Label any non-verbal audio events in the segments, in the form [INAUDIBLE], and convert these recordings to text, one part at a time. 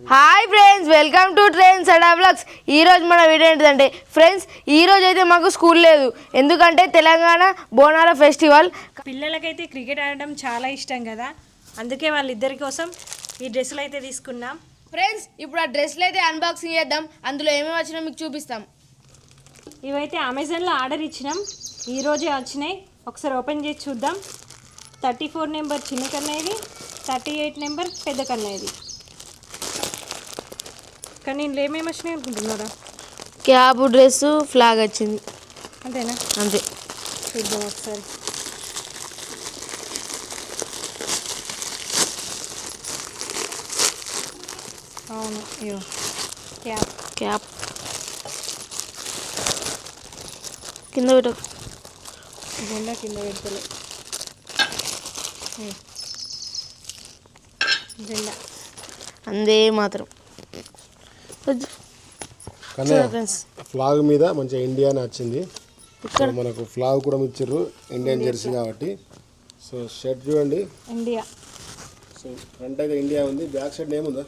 Hi friends welcome to trains and blogs ఈ రోజు మన వీడియో ఏంటిదంటే ఫ్రెండ్స్ ఈ రోజు అయితే మాకు స్కూల్ లేదు. ఎందుకంటే తెలంగాణ బోనాల ఫెస్టివల్ పిల్లలకైతే క్రికెట్ ఆడడం చాలా ఇష్టం కదా? అందుకే వాళ్ళిద్దరి కోసం ఈ డ్రెస్సులు అయితే తీసుకున్నాం. ఫ్రెండ్స్ ఇప్పుడు ఆ డ్రెస్లు అయితే అన్బాక్సింగ్ చేద్దాం. అందులో ఏమేమి వచ్చినా మీకు చూపిస్తాం. ఇవైతే అమెజాన్లో ఆర్డర్ ఇచ్చినాం. ఈ రోజే వచ్చినాయి. ఒకసారి ఓపెన్ చేసి చూద్దాం. థర్టీ ఫోర్ నెంబర్ చిన్న కన్నయ్యది థర్టీ ఎయిట్ నెంబర్ పెద్ద కన్నయ్యది కానీ ఇందులో ఏమేమి వచ్చినాయి అనుకుంటున్నారా? క్యాబ్ డ్రెస్ ఫ్లాగ్ వచ్చింది. అంతేనా? అంతే. చూద్దాం ఒకసారి. అవును అయ్యో క్యాప్ క్యాప్ కింద పెట్టు. జెండా కింద పెడతలే. జెండా అందే మాత్రం. కానీ ఫ్లాగ్ మీద మంచిగా ఇండియా అని వచ్చింది. సో మనకు ఫ్లాగ్ కూడా ఇచ్చారు ఇండియన్ జెర్సీ కాబట్టి. సో షర్ట్ చూడండి. ఇండియా సో ఫ్రంట్ అయితే ఇండియా ఉంది. బ్యాక్ సైడ్ ఏముందా?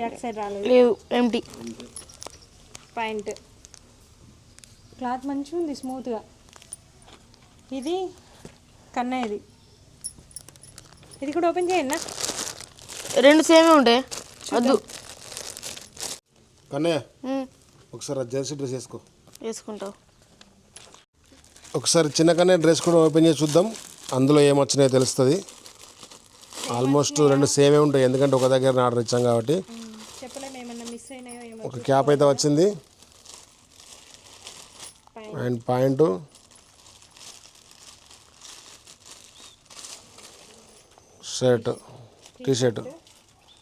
బ్యాక్ సైడ్ రాలేదు. లేవు ఎంటీ పాయింట్ క్లాత్ మంచిగా ఉంది స్మూత్గా ఇది కన్నయ్యది ఇది. కూడా ఓపెన్ చేయండి రెండు సేమే ఉంటాయి వద్దు. కన్నయ్య ఒకసారి జెర్సీ డ్రెస్ వేసుకో. వేసుకుంటావు. ఒకసారి చిన్న కన్నయ్య డ్రెస్ కూడా ఓపెన్ చేసి చూద్దాం. అందులో ఏమొచ్చినాయో తెలుస్తుంది. ఆల్మోస్ట్ రెండు సేమే ఉంటాయి. ఎందుకంటే ఒక దగ్గర ఆర్డర్ ఇచ్చాం కాబట్టి. ఒక క్యాప్ అయితే వచ్చింది. And point. Shirt T shirt.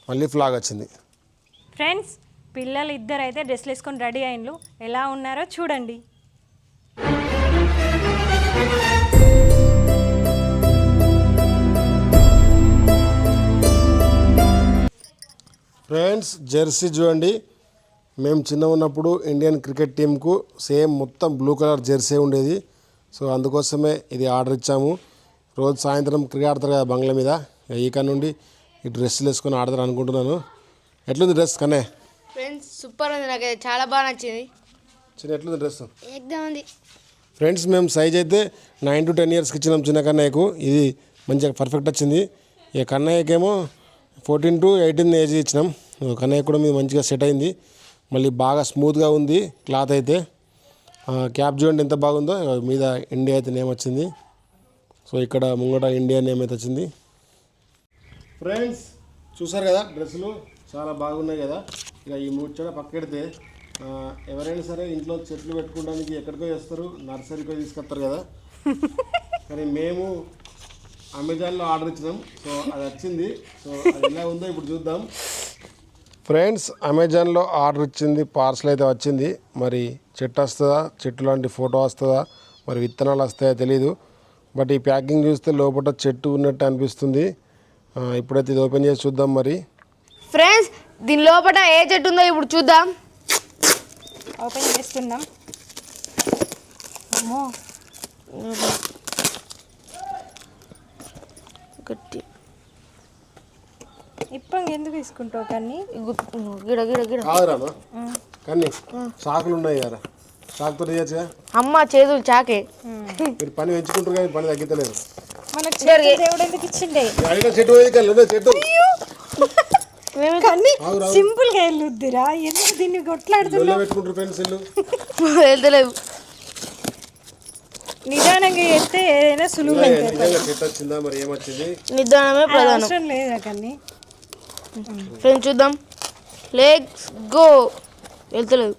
మళ్ళీ ఫ్లాగ్ వచ్చింది. ఫ్రెండ్స్ పిల్లలు ఇద్దరు అయితే డ్రెస్లు వేసుకొని రెడీ అయినలు. ఎలా ఉన్నారో చూడండి. ఫ్రెండ్స్ జెర్సీ చూడండి. మేము చిన్న ఉన్నప్పుడు ఇండియన్ క్రికెట్ టీంకు సేమ్ మొత్తం బ్లూ కలర్ జెర్సీ ఉండేది. సో అందుకోసమే ఇది ఆర్డర్ ఇచ్చాము. రోజు సాయంత్రం క్రికెట్ ఆడతారు కదా బంగ్లా మీద. ఇక నుండి ఈ డ్రెస్సులు వేసుకొని ఆడతారు అనుకుంటున్నాను. ఎట్లుంది డ్రెస్ కనే? ఫ్రెండ్స్ సూపర్ ఉంది నాకు చాలా బాగా నచ్చింది. చిన్న ఎట్లుంది డ్రెస్? ఎగ్జామ్ ఉంది. ఫ్రెండ్స్ మేము సైజ్ అయితే నైన్ టు టెన్ ఇయర్స్కి ఇచ్చినాం చిన్న కన్నయ్యకు. ఇది మంచిగా పర్ఫెక్ట్ వచ్చింది. ఇక కన్నయ్యకేమో ఫోర్టీన్ టు ఎయిటీన్ ఏజ్ ఇచ్చినాం. కన్నయ్య కూడా మీద మంచిగా సెట్ అయింది. మళ్ళీ బాగా స్మూత్గా ఉంది క్లాత్ అయితే. క్యాప్ చూడండి ఎంత బాగుందో. మీద ఇండియా అయితే నేమ్ వచ్చింది. సో ఇక్కడ ముంగట ఇండియా నేమ్ అయితే వచ్చింది. ఫ్రెండ్స్ చూసారు కదా డ్రెస్సులు? చాలా బాగున్నాయి కదా. ఇక ఈ మూడు చోట పక్కెడితే ఎవరైనా సరే ఇంట్లో చెట్లు పెట్టుకోవడానికి ఎక్కడికో వేస్తారు నర్సరీకో తీసుకొస్తారు కదా. కానీ మేము అమెజాన్లో ఆర్డర్ ఇచ్చినాం. సో అది వచ్చింది. సో అది ఎలా ఉందో ఇప్పుడు చూద్దాం. ఫ్రెండ్స్ అమెజాన్లో ఆర్డర్ ఇచ్చింది పార్సల్ అయితే వచ్చింది. మరి చెట్టు వస్తుందా? చెట్టు లాంటి ఫోటో వస్తుందా? మరి విత్తనాలు వస్తాయో తెలీదు. బట్ ఈ ప్యాకింగ్ చూస్తే లోపల చెట్టు ఉన్నట్టు అనిపిస్తుంది. ఇప్పుడైతే ఇది ఓపెన్ చేసి చూద్దాం మరి. దీని లోపల ఏ చెట్టు ఉందో ఇప్పుడు చూద్దాం. ఓపెన్ చేస్తున్నాం. అమ్మో. గట్టి. ఇప్పంగా ఎందుకు తీసుకుంటావు కానీ గిడ గిడ గిడ. చాకులు ఉన్నాయి కదా. చాకుతో చేయొచ్చుగా? అమ్మ చేతులు చాకే. మీరు పని పెంచుకుంటారు కానీ పని తగ్గితలేదు. మనకు చెట్టు దేవుడు ఎందుకు ఇచ్చిండే? చెట్టు చెట్టు. మేము కానీ. సింపుల్గా వెళ్ళొద్దురా. ఎందుకు దీన్ని కొట్లాడుతున్నా లొల్లే పెట్టుకుంటారు ఫ్రెండ్స్ ఇల్లు. వెళ్తలేవు. నిదానంగా చేస్తే ఏదైనా సులువు నిజంగా చెట్టు వచ్చిందా మరి? ఏమొచ్చింది? నిదానమే ప్రధానం. లేదా కానీ? ఫ్రెండ్స్ చూద్దాం. లెగ్స్ గో వెళ్తలేదు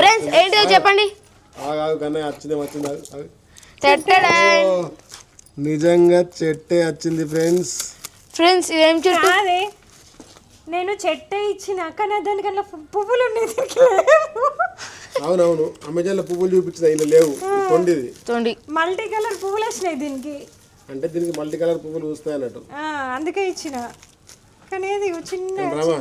ఫ్రెండ్స్ ఏంటిదో చెప్పండి? నిజంగా చెట్టే వచ్చింది ఫ్రెండ్స్. ఫ్రెండ్స్ ఇదేం చెట్టు? నేను చెట్టే ఇచ్చిన కానీ దానికన్నా పువ్వులు ఉన్నాయి దీనికి లేవు. అవునవును. అమెజాన్లో పువ్వులు చూపించింది ఇలా లేవు. ఇది తొండిది. చూడండి మల్టీ కలర్ పువ్వులు వచ్చినాయి దీనికి. అంటే దీనికి మల్టీ కలర్ పువ్వులు వస్తాయి అన్నట్టు. ఆ, అందుకే ఇచ్చిన. కానీ చిన్న రామా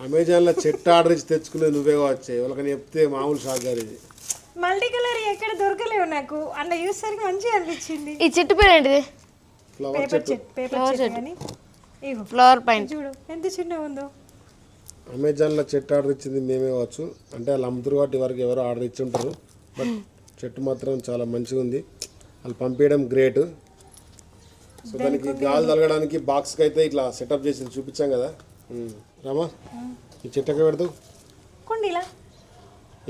అమెజాన్లో చెట్టు ఆర్డర్ ఇచ్చి తెచ్చుకునేది నువ్వే వచ్చాయి వాళ్ళకని చెప్తే మామూలు షాక్ గారు ఇది మల్టీ కలర్ ఎక్కడ దొరకలేవు నాకు. అన్న చూసేసరికి మంచిగా అనిపించింది. ఈ చెట్టు పేరు ఏంటిది పేపర్ చెట్టు. చెట్టు పేపర్ చెట్టు కానీ. ఇగో ఫ్లవర్ పాయింట్ చూడు ఎంత చిన్నగా ఉందో. అమెజాన్లో చెట్టు ఆర్డర్ ఇచ్చింది మేమే కావచ్చు. అంటే వాళ్ళు అమ్ముతురు కాబట్టి వరకు ఎవరో ఆర్డర్ ఇచ్చి ఉంటారు. బట్ చెట్టు మాత్రం చాలా మంచిగా ఉంది. వాళ్ళు పంపించడం గ్రేట్. సో దానికి గాలి తలగడానికి బాక్స్కి అయితే ఇట్లా సెటప్ చేసి చూపించాం కదా. రామా ఈ చెట్టు ఎక్కడ పెడతావు? కుండీలా?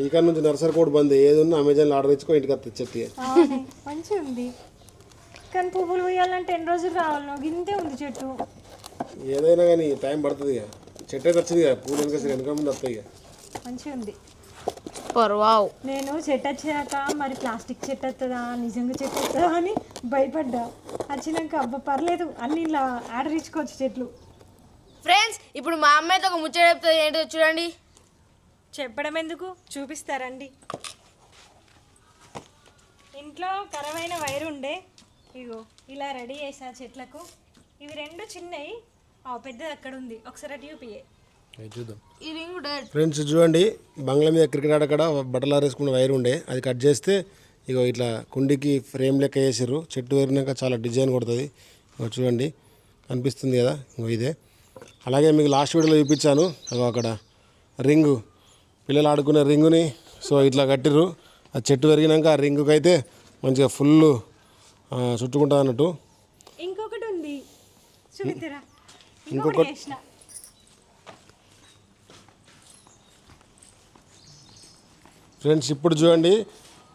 ఇక్కడ నుంచి నర్సరీ కోడ్ బంద్. ఏది ఉన్నా అమెజాన్లో ఆర్డర్ ఇచ్చుకో ఇంటికి వస్తుంది చెట్టు మంచిగా ఉంది. కానీ పువ్వులు పోయాలంటే ఎన్ని రోజులు రావాలి నాకు ఇంతే ఉంది చెట్టు. ఏదైనా కానీ టైం పడుతుంది ఇక. చెట్టు అయితే వచ్చింది కదా పూలు వెనక వెనక ముందు వస్తాయి ఇక. మంచిగా ఉంది. Super wow. నేను చెట్టు వచ్చాక మరి ప్లాస్టిక్ చెట్టు వస్తుందా? నిజంగా చెట్టు వస్తుందా అని భయపడ్డా. వచ్చినాక అబ్బా పర్లేదు. అన్ని ఇలా ఆర్డర్ ఇచ్చుకోవచ్చు చెట్లు. ఫ్రెండ్స్ ఇప్పుడు మా అమ్మాయితో ఒక ముచ్చట చెప్తుంది ఏంటో చూడండి. చెప్పడం ఎందుకు? చూపిస్తారండి. ఇంట్లో కరమైన వైర్ ఉండే ఇగో ఇలా రెడీ చేసా చెట్లకు ఇవి రెండు చిన్నవి ఆ పెద్దది అక్కడ ఉంది. ఒకసారి అటు చూపియే చూద్దాం. ఈ రింగ్ డెడ్ ఫ్రెండ్స్ చూడండి బంగ్లా మీద క్రికెట్ ఆడక్కడ బట్టలు ఆరేసుకున్న వైర్ ఉండే. అది కట్ చేస్తే ఇగో ఇట్లా కుండికి ఫ్రేమ్ లెక్క వేసారు చెట్టు వేరినాక చాలా డిజైన్ కొడుతుంది. ఇగో చూడండి కనిపిస్తుంది కదా? ఇగో ఇదే. అలాగే మీకు లాస్ట్ వీడియోలో చూపించాను. అగో అక్కడ రింగు పిల్లలు ఆడుకునే రింగుని సో ఇట్లా కట్టిర్రు. ఆ చెట్టు పెరిగినాక ఆ రింగుకి అయితే మంచిగా ఫుల్ చుట్టుకుంటుంది అన్నట్టు. ఇంకొకటి ఉంది. చూపిద్దరా. ఇంకొకటి- ఫ్రెండ్స్ ఇప్పుడు చూడండి.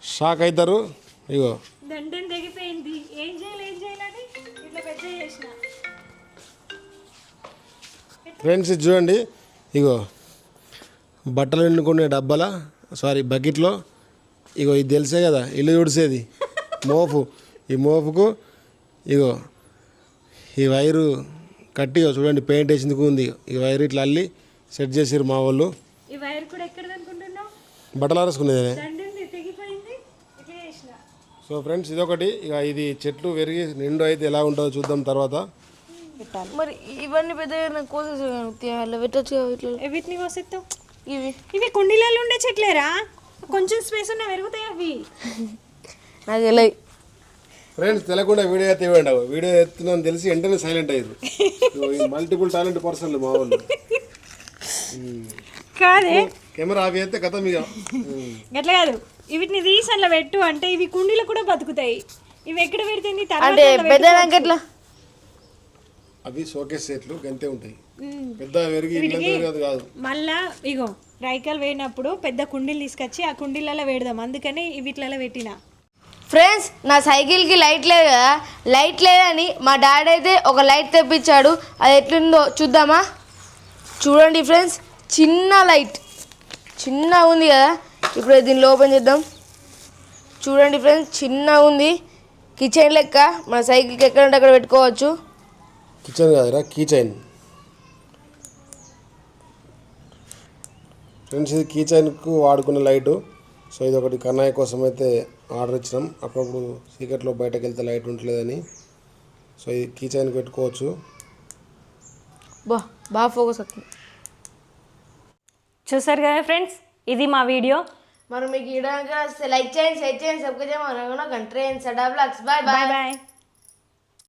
షాక్ అవుతారు ఇగో. దండం తెగిపోయింది. ఏం చేయాలి ఏం చేయాలని ఇట్లా పెద్ద చేసిన. ఫ్రెండ్స్ ఇది చూడండి. ఇగో. బట్టలు ఎండుకునే డబ్బాల? సారీ బకెట్లో. ఇగో ఇది తెలిసే కదా ఇల్లు తుడిసేది. మోపు. ఈ మోపుకు ఇగో ఈ వైరు కట్టి ఇగో చూడండి పెయింట్ వేసిందుకు ఉంది. ఈ వైరు ఇట్లా అల్లి సెట్ చేసిరు మా వాళ్ళు. ఈ వైర్ కూడా ఎక్కడది అనుకుంటున్నావు బట్టలు ఆరేసుకునేది సో ఫ్రెండ్స్ ఇదొకటి. ఇక ఇది చెట్లు పెరిగి నిండు అయితే ఎలా ఉంటుందో చూద్దాం తర్వాత. మరి ఇవన్నీ పెద్దగా కోసేసి పెట్టచ్చు ఇట్లా? వీటిని ఇవి. ఇవి కుండీలలో ఉండే చెట్లేరా? కొంచెం స్పేస్ ఉన్నా పెరుగుతాయి అవి? [LAUGHS] నాకు తెలియదు. ఫ్రెండ్స్ తెలియకుండా వీడియో అయితే ఇవ్వండి. వీడియో ఎత్తున్నాను తెలిసి వెంటనే సైలెంట్ అయ్యారు. మల్టిపుల్ టాలెంట్ పర్సన్లు మా వాళ్ళు కాదే? కెమెరా ఆఫ్ అయితే కథ మీద. [LAUGHS] గట్ల కాదు. వీటిని తీసి అట్లా పెట్టు అంటే ఇవి కుండీలు కూడా బతుకుతాయి. ఇవి ఎక్కడ పెడుతుంది అంటే పెద్ద ఎట్లా అవి షోకేస్ సెట్లు గంతే ఉంటాయి. పెద్ద పెరిగి కాదు. మళ్ళా ఇగో రైకల్ వేయినప్పుడు పెద్ద కుండీలు తీసుకొచ్చి ఆ కుండీలలో వేడదాం. అందుకని వీటిలలో పెట్టిన. ఫ్రెండ్స్ నా సైకిల్కి లైట్ లేదు కదా? లైట్ లేదని మా డాడీ అయితే ఒక లైట్ తెప్పించాడు. అది ఎట్లుందో చూద్దామా? చూడండి ఫ్రెండ్స్ చిన్న లైట్. చిన్న ఉంది కదా? ఇప్పుడు దీన్ని ఓపెన్ చేద్దాం. చూడండి ఫ్రెండ్స్ చిన్న ఉంది. కిచెన్ లెక్క మన సైకిల్కి ఎక్కడ ఉంటే అక్కడ పెట్టుకోవచ్చు. కిచెన్ కాదురా కీచైన్. ఫ్రెండ్స్ ఇది కీచైన్కు వాడుకున్న లైటు. సో ఇది ఒకటి కన్నయ్య కోసం అయితే ఆర్డర్ ఇచ్చినాం. అప్పుడప్పుడు సీక్రెట్లో బయటకు వెళ్తే లైట్ ఉండలేదని. సో ఇది కీ చైన్కి పెట్టుకోవచ్చు. బా బాగా ఫోకస్ అవుతుంది చూసారు కదా ఫ్రెండ్స్? ఇది మా వీడియో. మరి మీకు ఈ వీడియో కనుక నచ్చితే లైక్ చేయండి షేర్ చేయండి సబ్స్క్రైబ్ చేయండి. గంట సడా బ్లాగ్స్ బాయ్ బాయ్. బాయ్.